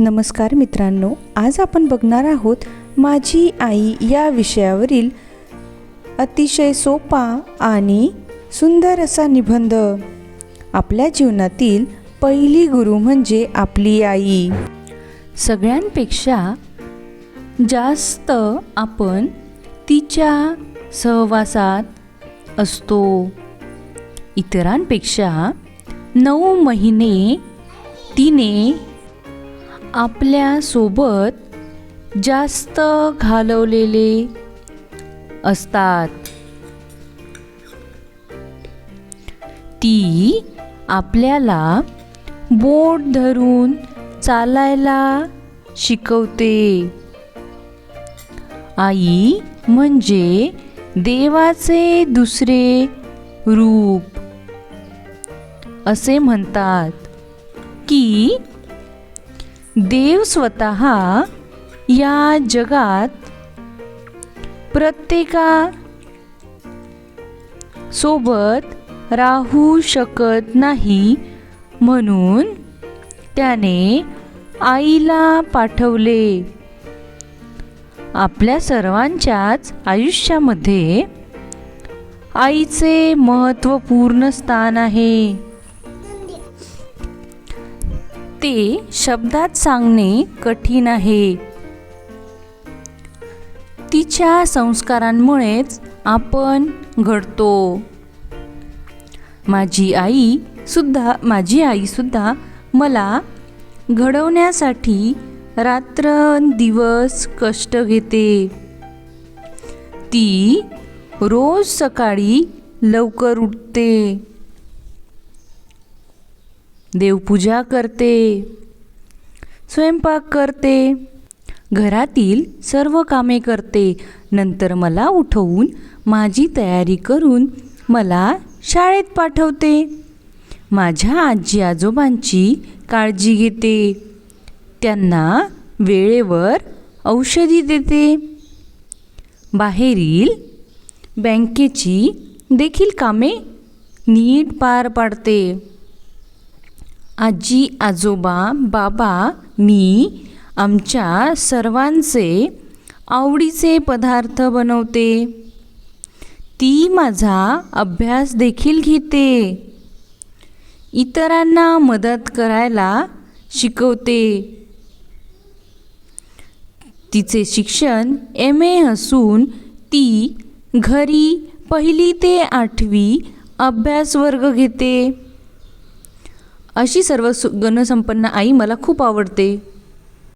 नमस्कार मित्रांनो आज आपण बघणार आहोत माझी आई या विषयावरील अतिशय सोपा आणि सुंदर असा निबंध. आपल्या जीवनातील पहिली गुरु म्हणजे आपली आई. सगळ्यांपेक्षा जास्त आपण तिच्या सहवासात असतो. इतरांपेक्षा नऊ महिने तिने आपल्यासोबत जास्त घालवलेले असतात. ती आपल्याला बोट धरून चालायला शिकवते. आई म्हणजे देवाचे दुसरे रूप. असे म्हणतात की देव स्वतः या जगात प्रत्येका सोबत राहू शकत नाही म्हणून त्याने आईला पाठवले. आपल्या सर्वांच्याच आयुष्यामध्ये आईचे महत्त्वपूर्ण स्थान आहे. ते शब्दात सांगणे कठीण आहे. तिच्या संस्कारांमुळेच आपण घडतो. माझी आई सुद्धा माझी आई सुद्धा मला घडवण्यासाठी रात्र दिवस कष्ट घेते. ती रोज सकाळी लवकर उठते. देवपूजा करते स्वयंपाक करते घरातील सर्व कामे करते. नंतर मला उठवून माझी तयारी करून मला शाळेत पाठवते. माझ्या आजी आजोबांची काळजी घेते. त्यांना वेळेवर औषधी देते. बाहेरील बँकेची देखील कामे नीट पार पाडते. आजी आजोबा बाबा मी आमच्या सर्वांचे आवडीचे पदार्थ बनवते. ती माझा अभ्यास देखील घेते. इतरांना मदत करायला शिकवते. तिचे शिक्षण एम ए असून ती घरी पहिली ते आठवी अभ्यास वर्ग घेते. अशी सर्व सु- गुणसंपन्न आई मला खूप आवडते.